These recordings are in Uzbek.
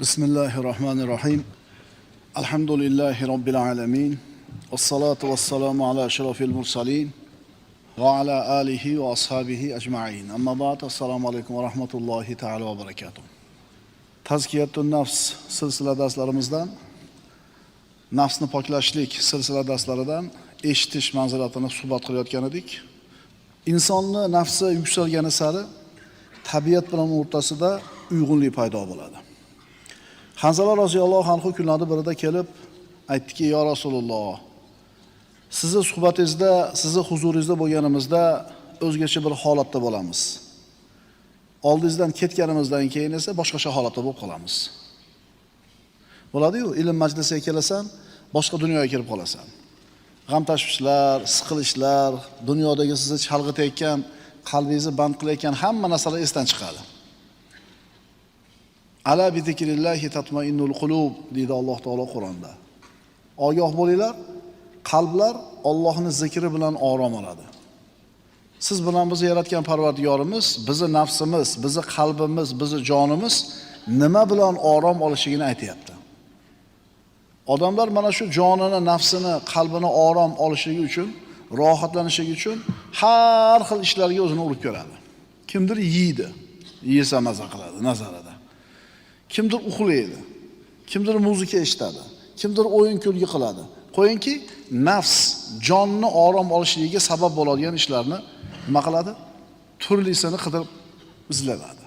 Bismillahirrahmanirrahim. Elhamdülillahi Rabbil alemin. Vessalatu vesselamu ala şerafil mursalin. Ve ala alihi ve ashabihi ecma'in. Amma ba'd. Esselamu aleyküm ve rahmetullahi teala ve berekatuhu. Tazkiyatun nafs silsila derslarimizdan nafsni poklashlik silsila darslaridan eshitish manzilatini suhbat qilayotgan edik. Insonni nafsi yuksalgani sari tabiat bilan o'rtasida uyg'unlik paydo bo'ladi. Hanzala roziyallohu anhu kunlarni birida kelib aytdiki yo rasululloh sizni suhbatingizda sizni huzuringizda bo'lganimizda o'zgacha bir holatda bo'lamiz. Oldingizdan ketganimizdan keyin esa boshqacha holatda bo'lib qolamiz. Bo'ladiyu ilm majlisiga kelasan boshqa dunyoga kirib qolasan. G'am tashvishlar siqilishlar dunyodagi sizni chalg'itayotgan qalbingizni band qilayotgan hamma narsalar esdan chiqadi. Ala bi zikrillahi tatmainnul qulub deydi alloh taolo qur'onda. Ogoh bo'linglar qalblar Allohning zikri bilan orom oladi. Siz bilan bizni yaratgan parvardigorimiz bizni nafsimiz bizni qalbimiz bizni jonimiz nima bilan orom olishligini aytyapti. Odamlar mana shu jonini nafsini qalbini orom olishligi uchun rohatlanishligi uchun har xil ishlarga o'zini urib ko'radi. Kimdir yeydi yesa maza qiladi nazarida. Kimdir uxlaydi kimdir muzika eshitadi kimdir o'yin kulgi qiladi qo'yingki nafs jonni orom olishligiga sabab bo'ladigan ishlarni nima qiladi? Turlisini qidirib izlanadi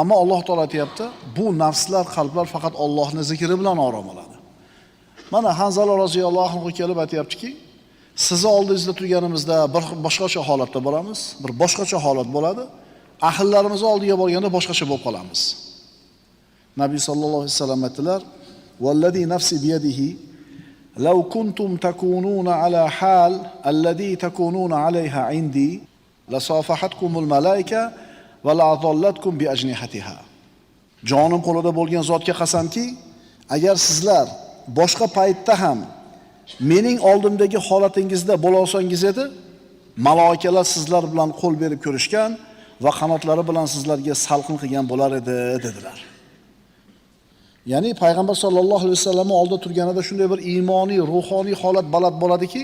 ammo alloh taolo aytyapti bu nafslar qalblar faqat Allohni zikri bilan orom oladi. Mana hanzala roziyallohu anhu kelib aytyaptiki sizni oldingizda turganimizda bir boshqacha holatda bo'lamiz bir boshqacha holat bo'ladi. Ahllarimizni oldiga borganda boshqacha bo'lib qolamiz. nabiy sallallohu alayhi vasallam aytdilar vallazi nafsi biyadihi لو كنتم تكونون على حال الذي تكونون عليها عندي لصافحتكم الملائكة ولأظلتكم بأجنحتها jonim qo'lida bo'lgan zotga qasamki agar sizlar boshqa paytda ham mening oldimdagi holatingizda bo'la olsangiz edi maloikalar sizlar bilan qo'l berib ko'rishgan va qanotlari bilan sizlarga salqin qilgan bo'lar edi dedilar Ya'ni payg'ambar sollallohu alayhi vasallamning oldida turganida shunday bir iymoniy, ruhoniy holat baland bo'ladiki,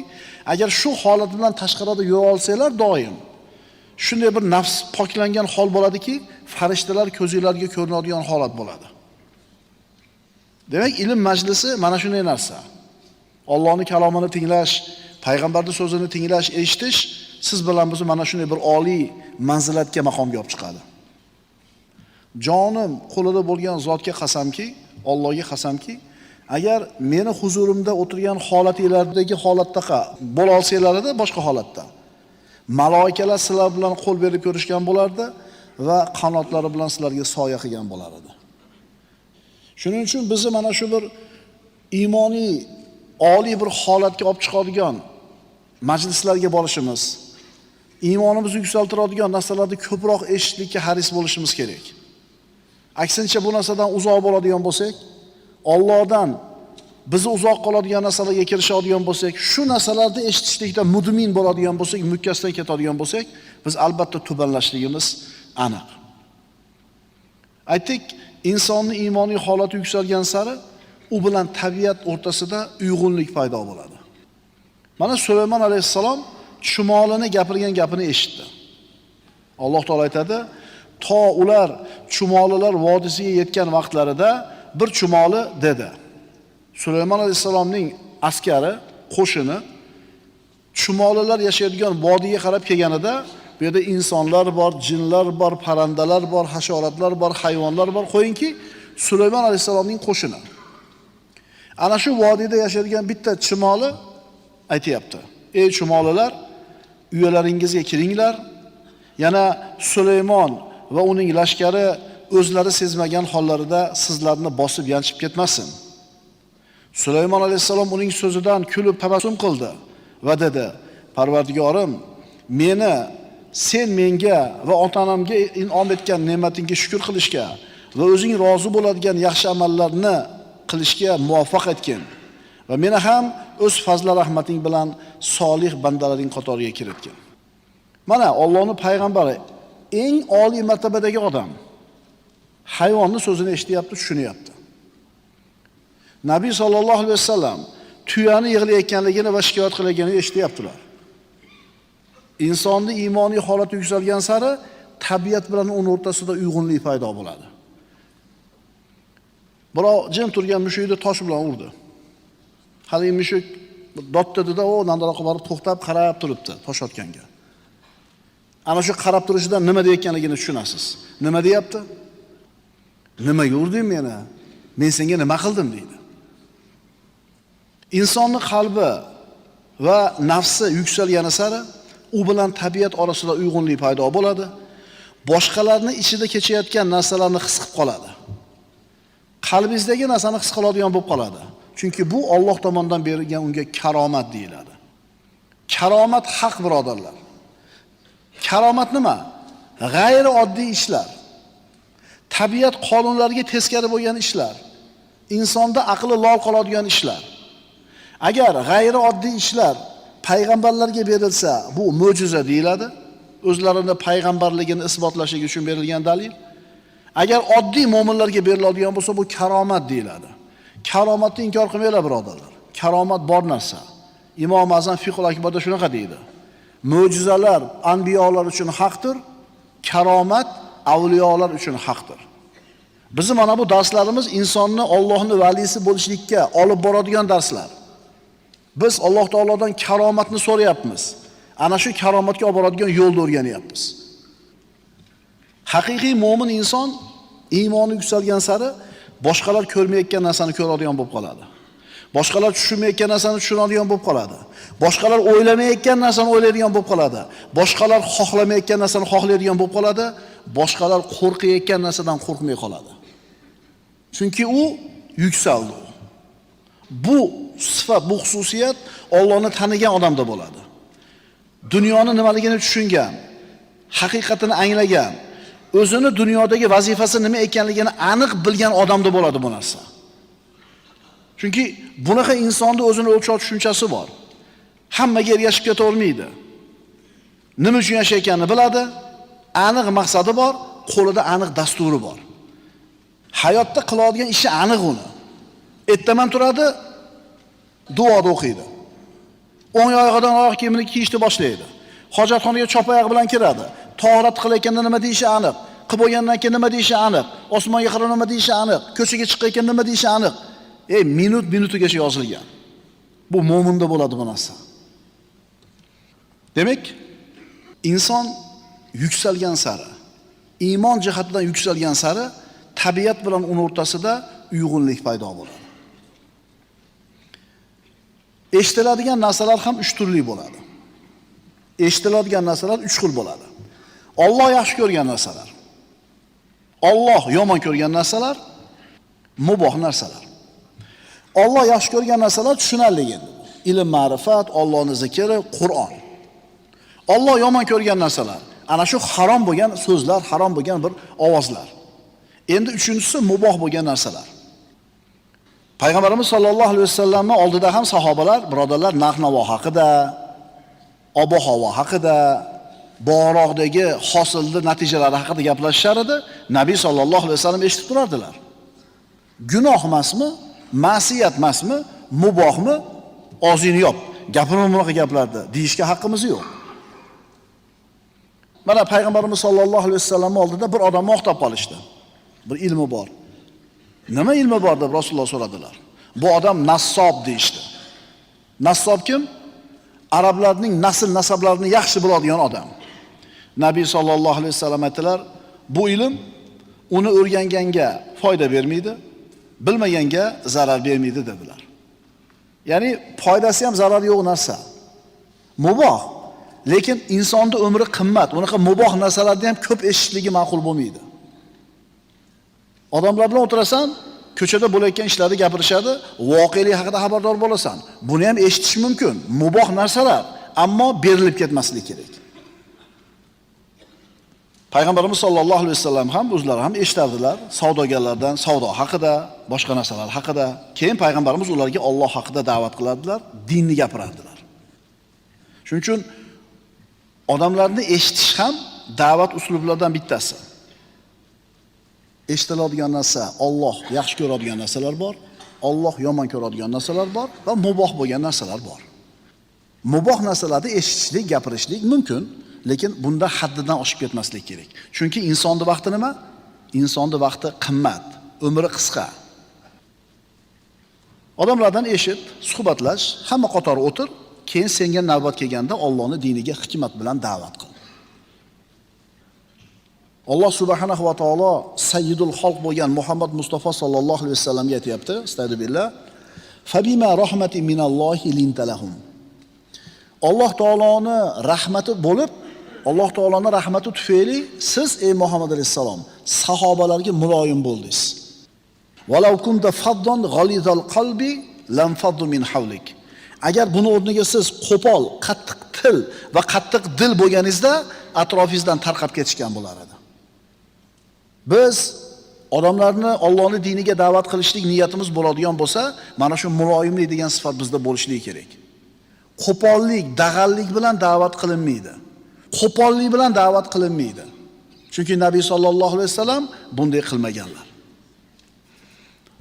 agar shu holat bilan tashqarida yura olsanglar doim shunday bir nafs poklangan hol bo'ladiki, farishtalar ko'zinglarga ko'rinadigan holat bo'ladi. Demak, ilm majlisi mana shunday narsa. Allohning kalomini tinglash, payg'ambarning so'zini tinglash, eshitish siz bilan bizni mana shunday bir oliy manzilatga maqomga olib chiqadi. Jonim qo'lida bo'lgan zotga qasamki, Allohga qasamki, agar meni huzurimda o'tirgan holatinglardagi holatdaqa bo'la olsanglar edi boshqa holatda. Maloikalar sizlar bilan qo'l berib ko'rishgan bo'lardi va qanotlari bilan sizlarga soya qilgan bo'lar edi. Shuning uchun bizni mana shu bir iymoniy oliy bir holatga olib chiqadigan majlislarga borishimiz, iymonimizni yuksaltiradigan narsalarni ko'proq eshitishlikka haris bo'lishimiz kerak. Aksincha bu narsadan uzoq bo'ladigan bo'lsak, Allohdan bizni uzoq qoladigan narsalarga kirishadigan bo'lsak, shu narsalarni eshitishlikda mudmin bo'ladigan bo'lsak, mukkasdan ketadigan bo'lsak, biz albatta tubanlashligimiz aniq. Aytdik, insonning iymoniy holati yuksalgan sari u bilan tabiat o'rtasida uyg'unlik paydo bo'ladi. Mana Sulaymon alayhissalom chumolini gapirgan gapini eshitdi. Alloh taolo aytadi: to ular chumolilar vodisiga yetgan vaqtlarida bir chumoli dedi. Sulaymon alayhisalomning askari, qo'shini chumolilar yashaydigan vodiyga qarab kelganida bu yerda insonlar bor, jinlar bor, parandalar bor, hasharotlar bor, hayvonlar bor. Qo'yingki, Sulaymon alayhisalomning qo'shini. Ana shu vodiyda yashaydigan bitta chumoli aytayapti. Ey chumolilar, uyalaringizga kiringlar. Yana Sulaymon va uning lashkari o'zlari sezmagan hollarida sizlarni bosib yanchib ketmasin. Sulaymon alayhisalom uning so'zidan kulib tabassum qildi va dedi: "Parvardigorim, meni sen menga va ota-onamga in'om etgan ne'matingga shukr qilishga va o'zing rozi bo'ladigan yaxshi amallarni qilishga muvaffaq etgin va meni ham o'z fazli rahmating bilan solih bandalaring qatoriga kiritgin." Mana Allohning payg'ambari eng oliy martabadagi odam hayvonni so'zini eshityapti, tushunyapti. Nabiy sollallohu alayhi vasallam tuyani yig'layotganligini va shikoyat qilayotganini eshityaptilar. Insonning iymoniy holati yuksalgan sari tabiat bilan uni o'rtasida uyg'unlik paydo bo'ladi. Birov jim turgan mushukni tosh bilan urdi. Hali mushuk dod dedida u nandaroqqa borib to'xtab qarab turibdi tosh otganga. Ana shu qarab turishidan nima deyotganligini tushunasiz. Nima deyapti? Nimaga urding meni? Men senga nima qildim deydi. Insonning qalbi va nafsi yuksalgani sari u bilan tabiat orasida uyg'unlik paydo bo'ladi. Boshqalarning ichida kechayotgan narsalarni his qilib qoladi. Qalbingizdagi narsani his qiladigan bo'lib qoladi. Chunki bu Alloh tomonidan berilgan unga karomat deyiladi. Karomat haq birodarlar. Karomat nima? G'ayri oddiy ishlar. Tabiat qonunlariga teskari bo'lgan ishlar. Insonda aqli lol qoladigan ishlar. Agar g'ayri oddiy ishlar payg'ambarlarga berilsa, bu mo'jiza deyiladi. O'zlarini payg'ambarligini isbotlashligi uchun berilgan dalil. Agar oddiy mu'minlarga beriladigan bo'lsa, bu karomat deyiladi. Karomatni inkor qilmanglar birodarlar. Karomat bor narsa. Imom Azam fiqhul akbarda shunaqa deydi. Mo'jizalar anbiyolar uchun haqdir, karomat avliyolar uchun haqdir. Bizim mana bu darslarimiz insonni Allohning valisi bo'lishlikka olib boradigan darslar. Biz Alloh taolodan karomatni so'rayapmiz. Ana shu karomatga olib boradigan yo'lni o'rganyapmiz. Haqiqiy mo'min inson iymoni yuksalgan sari boshqalar ko'rmayotgan narsani ko'radigan bo'lib qoladi. Boshqalar tushunmayotgan narsani tushunadigan bo'lib qoladi. Boshqalar o'ylamayotgan narsani o'ylaydigan bo'lib qoladi. Boshqalar xohlamayotgan narsani xohlaydigan bo'lib qoladi. Boshqalar qo'rqayotgan narsadan qo'rqmay qoladi. Chunki u yuksaldi. Bu sifat, bu xususiyat Allohni tanigan odamda bo'ladi. Dunyoni nimaligini tushungan, haqiqatini anglagan, o'zini dunyodagi vazifasi nima ekanligini aniq bilgan odamda bo'ladi bu narsa. Chunki bunaqa insonda o'zini o'lchov tushunchasi bor. Hammaga ergashib keta olmaydi. Nima uchun yashayotganini biladi, aniq maqsadi bor, qo'lida aniq dasturi bor. Hayotda qiladigan ishi aniq uni. Ertaman turadi, duoda o'qiydi. O'ng oyog'idan oyoq kiyimini kiyishni boshlaydi. Hojatxonaga chopoyoq bilan kiradi. Tahorat qilayotganda nima deyishi aniq. Qilib bo'lgandan keyin nima deyishi aniq. Osmonga qarab nima deyishi aniq. Ko'chaga chiqqan nima deyishi aniq. Ey, minut minutigacha yozilgan. Bu mo'minda bo'ladi bu narsa. Demak, inson yuksalgan sari, iymon jihatidan yuksalgan sari tabiat bilan uni o'rtasida uyg'unlik paydo bo'ladi. Eshitiladigan narsalar ham uch turli bo'ladi. Eshitiladigan narsalar uch xil bo'ladi. Alloh yaxshi ko'rgan narsalar. Alloh yomon ko'rgan narsalar, muboh narsalar. Alloh yaxshi ko'rgan narsalar tushunarli endi. Ilm, ma'rifat, Allohning zikri, Qur'on. Alloh yomon ko'rgan narsalar, ana shu harom bo'lgan so'zlar, harom bo'lgan bir ovozlar. Endi uchinchisi muboh bo'lgan narsalar. Payg'ambarimiz sollallohu alayhi vasallamning oldida ham sahobalar, birodarlar, narx-navo haqida, ob-havo haqida, bog'roqdagi hosilni natijalari haqida gaplashishar edi. Nabiy sollallohu alayhi vasallam eshitib turardilar. Gunoh emasmi? Ma'siyat emasmi? Mubohmi? Og'zingni yop. Gapirma bunaqa gaplarni deyishga haqqimiz yo'q. Mana payg'ambarimiz sollallohu alayhi vasallam oldida bir odam maqtab qolishdi. Bir ilmi bor. Nima ilmi bor deb Rasululloh. Bu odam nassob deyshti. Nassob kim? Arablarning nasl nasablarini yaxshi biladigan odam. Nabiy sollallohu alayhi vasallam aytdilar, bu ilm uni o'rganganga foyda bermaydi, bilmaganga zarar bermaydi dedilar. Ya'ni foydasi ham zarari yo'q narsa. Muboh. Lekin insonning umri qimmat. Unaqa muboh narsalarni ham ko'p eshitishligi ma'qul bo'lmaydi. Odamlar bilan o'tirasan, ko'chada bo'layotgan ishlarni gapirishadi, voqelik haqida xabardor bo'lasan. Buni ham eshitish mumkin. Muboh narsalar, ammo berilib ketmasligi kerak. Payg'ambarimiz sollallohu alayhi vasallam ham o'zlari ham eshitardilar savdogarlardan savdo haqida, boshqa narsalar haqida. Keyin payg'ambarimiz ularga Alloh haqida da'vat qilardilar, dinni gapirardilar. Shuning uchun odamlarni eshitish ham da'vat uslublaridan bittasi. Eshitiladigan narsa Alloh yaxshi ko'radigan narsalar bor. Alloh yomon ko'radigan narsalar bor va muboh bo'lgan narsalar bor. Muboh narsalarni eshitishlik, gapirishlik mumkin, lekin bunda haddidan oshib ketmaslik kerak. Chunki insonning vaqti nima? Insonning vaqti qimmat, umri qisqa. Odamlardan eshit, suhbatlash, hamma qatori o'tir, keyin senga navbat kelganda Allohni diniga hikmat bilan da'vat qil. Alloh subhanahu va taolo sayyidul xalq bo'lgan Muhammad Mustafa sollallohu alayhi vasallamga aytyapti astagfirullah. Fabima rahmatin minallohi lintalahum. Alloh taoloni rahmati bo'lib, Alloh taoloning rahmati tufayli siz ey Muhammad alayhisalom sahobalarga muloyim bo'ldingiz. Walau kunta faddon g'alizal qalbi lam faddu min havlik. Agar buni o'rniga siz qo'pol, qattiq til va qattiq dil bo'lganingizda atrofingizdan tarqab ketishgan bo'lar edi. Biz odamlarni Allohning diniga da'vat qilishlik niyatimiz bo'ladigan bo'lsa, mana shu muloyimlik degan sifat bizda bo'lishligi kerak. Qo'pollik, dag'allik bilan da'vat qilinmaydi. Qo'pollik bilan da'vat qilinmaydi. Chunki Nabiy sollallohu alayhi vasallam bunday qilmaganlar.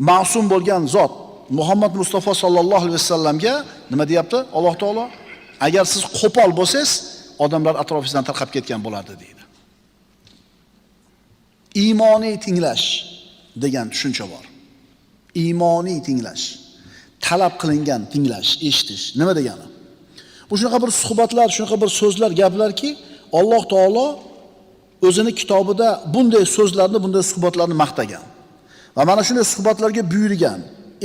Ma'sum bo'lgan zot Muhammad Mustafa sollallohu alayhi vasallamga nima deyapti? Alloh taolo agar siz qo'pol bo'lsangiz, odamlar atrofingizdan tarqab ketgan bo'lardi deydi. Iymoniy tinglash degan tushuncha bor. Iymoniy tinglash, talab qilingan tinglash, eshitish nima degani? Bu shunaqa bir suhbatlar, shunaqa bir so'zlar, gaplarki, Alloh taolo o'zini kitobida bunday so'zlarni, bunday suhbatlarni maqtagan. Va mana shunday suhbatlarga buyurgan,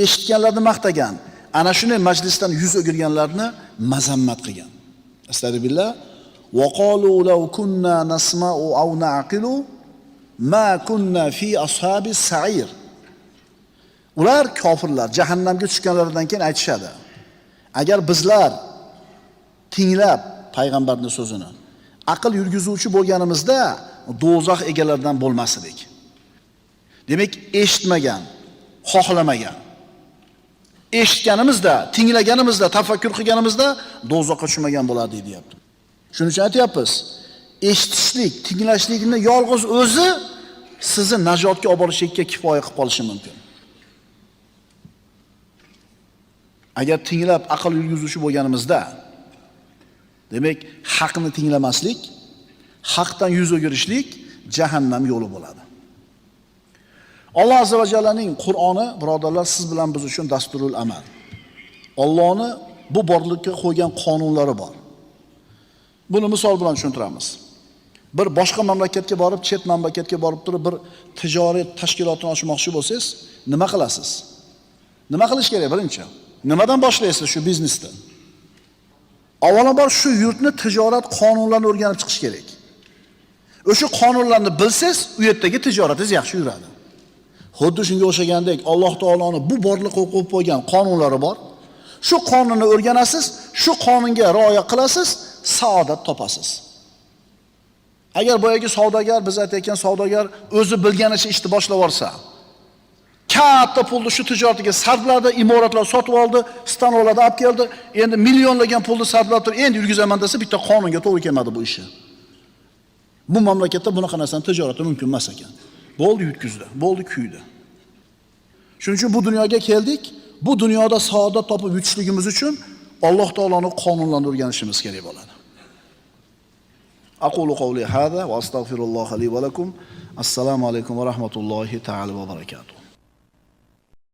eshitganlarni maqtagan, ana shunday majlisdan yuz o'girganlarni mazammat qilgan. Astagfirullah. Va qalu law kunna nasma'u aw na'qilu ma kunna fi ashabi sa'ir. Ular kofirlar jahannamga tushganlaridan keyin aytishadi. Agar bizlar tinglab payg'ambarning so'zini aql yurgizuvchi bo'lganimizda do'zax egalaridan bo'lmas edik. Demak, eshitmagan, xohlamagan. Eshitganimizda, tinglaganimizda, tafakkur qilganimizda do'zaxga tushmagan bo'lardi deyapti. Shuning uchun aytyapmiz, eshitishlik, tinglashlikni yolg'iz o'zi sizni najotga olib borishga kifoya qilib qolishi mumkin. Agar tinglab aql yurgizuvchi bo'lganimizda, demak, haqni tinglamaslik, haqdan yuz o'girishlik jahannam yo'li bo'ladi. Alloh azza va jallaning Qur'oni, birodarlar, siz bilan biz uchun dasturul amal. Allohni bu borlikka qo'ygan qonunlari bor. Buni misol bilan tushuntiramiz. Bir boshqa mamlakatga borib, chet mamlakatga borib turib bir tijorat tashkilotini ochmoqchi bo'lsangiz, nima qilasiz? Nima qilish kerak birinchi? Nimadan boshlaysiz shu biznesni? Avvalambor shu yurtni tijorat qonunlarini o'rganib chiqish kerak. O'sha qonunlarni bilsangiz, u yerdagi tijoratingiz yaxshi yuradi. Xuddi shunga o'xshagandek Alloh taoloning bu borliqqa qo'yib qo'ygan qonunlari bor. Shu qonunni o'rganasiz, shu qonunga rioya qilasiz, saodat topasiz. Agar boyagi savdogar, biz aytayotgan savdogar o'zi bilganicha ishni boshlab yuborsa, katta pulni shu tijoratiga sarfladi, imoratlar sotib oldi, stanovlarda olib keldi, endi millionlagan pulni sarflab turib, endi yurgizaman desa, bitta qonunga to'g'ri kelmadi bu ishi. Bu mamlakatda bunaqa narsani tijorati mumkin emas ekan. Bo'ldi yutkizdi, bo'ldi kuydi. Shuning uchun bu dunyoga keldik. Bu dunyoda saodat topib yutishligimiz uchun Alloh taoloning qonunlarini o'rganishimiz kerak bo'ladi. Aqulu qawli hada va astagfirulloh li va lakum. Assalomu alaykum va rahmatullohi ta'ala va barakatuh.